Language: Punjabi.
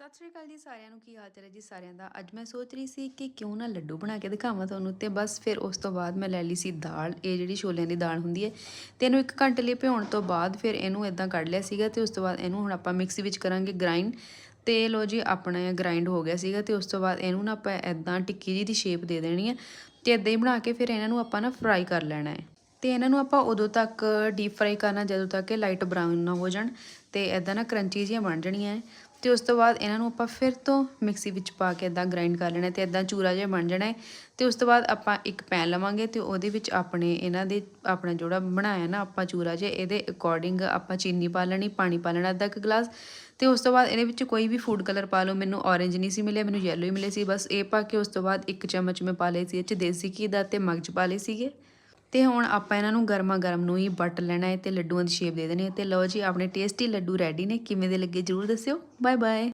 ਸਤਿ ਸ਼੍ਰੀ ਅਕਾਲ ਜੀ ਸਾਰਿਆਂ ਨੂੰ, ਕੀ ਹਾਲ ਚਾਲ ਹੈ ਜੀ ਸਾਰਿਆਂ ਦਾ? ਅੱਜ ਮੈਂ ਸੋਚ ਰਹੀ ਸੀ ਕਿ ਕਿਉਂ ਨਾ ਲੱਡੂ ਬਣਾ ਕੇ ਦਿਖਾਵਾਂ ਤੁਹਾਨੂੰ ਤੇ ਬਸ ਫਿਰ ਉਸ ਤੋਂ ਬਾਅਦ ਮੈਂ ਲੈ ਲਈ ਸੀ ਦਾਲ, ਇਹ ਜਿਹੜੀ ਛੋਲਿਆਂ ਦੀ ਦਾਲ ਹੁੰਦੀ ਹੈ ਤੇ ਇਹਨੂੰ ਇੱਕ ਘੰਟੇ ਲਈ ਭਿਉਣ ਤੋਂ ਬਾਅਦ ਫਿਰ ਇਹਨੂੰ ਇਦਾਂ ਕੱਢ ਲਿਆ ਸੀਗਾ ਤੇ ਉਸ ਤੋਂ ਬਾਅਦ ਇਹਨੂੰ ਹੁਣ ਆਪਾਂ ਮਿਕਸੀ ਵਿੱਚ ਕਰਾਂਗੇ ਗ੍ਰਾਈਂਡ ਤੇ ਲੋ ਜੀ ਆਪਣਾ ਗ੍ਰਾਈਂਡ ਹੋ ਗਿਆ ਸੀਗਾ ਤੇ ਉਸ ਤੋਂ ਬਾਅਦ ਇਹਨੂੰ ਨਾ ਆਪਾਂ ਇਦਾਂ ਟਿੱਕੀ ਜੀ ਦੀ ਸ਼ੇਪ ਦੇ ਦੇਣੀ ਹੈ ਤੇ ਇਦਾਂ ਹੀ ਬਣਾ ਕੇ ਫਿਰ ਇਹਨਾਂ ਨੂੰ ਆਪਾਂ ਨਾ ਫਰਾਈ ਕਰ ਲੈਣਾ ਹੈ। ਤੇ ਇਹਨਾਂ ਨੂੰ ਆਪਾਂ ਉਦੋਂ ਤੱਕ ਡੀਪ ਫਰਾਈ ਕਰਨਾ, ਜਦੋਂ ਤੱਕ ਇਹ ਲਾਈਟ ਬਰਾਊਨ ਨਾ ਹੋ ਜਾਣ ਤੇ ਇਦਾਂ ਨਾ ਕਰੰਚੀ ਜਿਹੀਆਂ ਬਣ ਜਾਣੀਆਂ ਹੈ ਤੇ ਉਸ ਤੋਂ ਬਾਅਦ ਇਹਨਾਂ ਨੂੰ ਆਪਾਂ ਫਿਰ ਤੋਂ ਮਿਕਸੀ ਵਿੱਚ ਪਾ ਕੇ ਇਦਾਂ ਗ੍ਰਾਈਂਡ ਕਰ ਲੈਣਾ ਤੇ ਇਦਾਂ ਚੂਰਾ ਜਿਹਾ ਬਣ ਜਾਣਾ ਹੈ ਤੇ ਉਸ ਤੋਂ ਬਾਅਦ ਆਪਾਂ ਇੱਕ ਪੈਨ ਲਵਾਂਗੇ ਤੇ ਉਹਦੇ ਵਿੱਚ ਆਪਣੇ ਇਹਨਾਂ ਦੇ, ਆਪਣਾ ਜਿਹੜਾ ਬਣਾਇਆ ਨਾ ਆਪਾਂ ਚੂਰਾ ਜਿਹਾ, ਇਹਦੇ ਅਕੋਰਡਿੰਗ ਆਪਾਂ ਚੀਨੀ ਪਾ ਲੈਣੀ, ਪਾਣੀ ਪਾ ਲੈਣਾ ਅੱਧਾ ਇੱਕ ਗਲਾਸ। ਤੇ ਉਸ ਤੋਂ ਬਾਅਦ ਇਹਦੇ ਵਿੱਚ ਕੋਈ ਵੀ ਫੂਡ ਕਲਰ ਪਾ ਲਓ, ਮੈਨੂੰ ਔਰੇਂਜ ਨਹੀਂ ਸੀ ਮਿਲੇ ਮੈਨੂੰ ਯੈਲੋ ਹੀ ਮਿਲੇ ਸੀ। ਬਸ ਇਹ ਪਾ ਕੇ ਉਸ ਤੋਂ ਬਾਅਦ ਇੱਕ ਚਮਚ ਮੈਂ ਪਾ ਲਏ ਸੀ ਇਹ 'ਚ ਦੇਸੀ ਘੀ ਦਾ ਤੇ ਮਗਜ ਪਾ ਲਏ ਸੀਗੇ। ਤੇ ਹੁਣ ਆਪਾਂ ਇਹਨਾਂ ਨੂੰ ਗਰਮਾ ਗਰਮ ਨੂੰ ਹੀ ਬੱਟ ਲੈਣਾ ਹੈ ਤੇ ਲੱਡੂਆਂ ਦੀ ਸ਼ੇਪ ਦੇ ਦੇਣੀ ਹੈ ਤੇ ਲਓ ਜੀ, ਆਪਣੇ ਟੇਸਟੀ ਲੱਡੂ ਰੈਡੀ ਨੇ। ਕਿਵੇਂ ਦੇ ਲੱਗੇ ਜਰੂਰ ਦੱਸਿਓ। Bye bye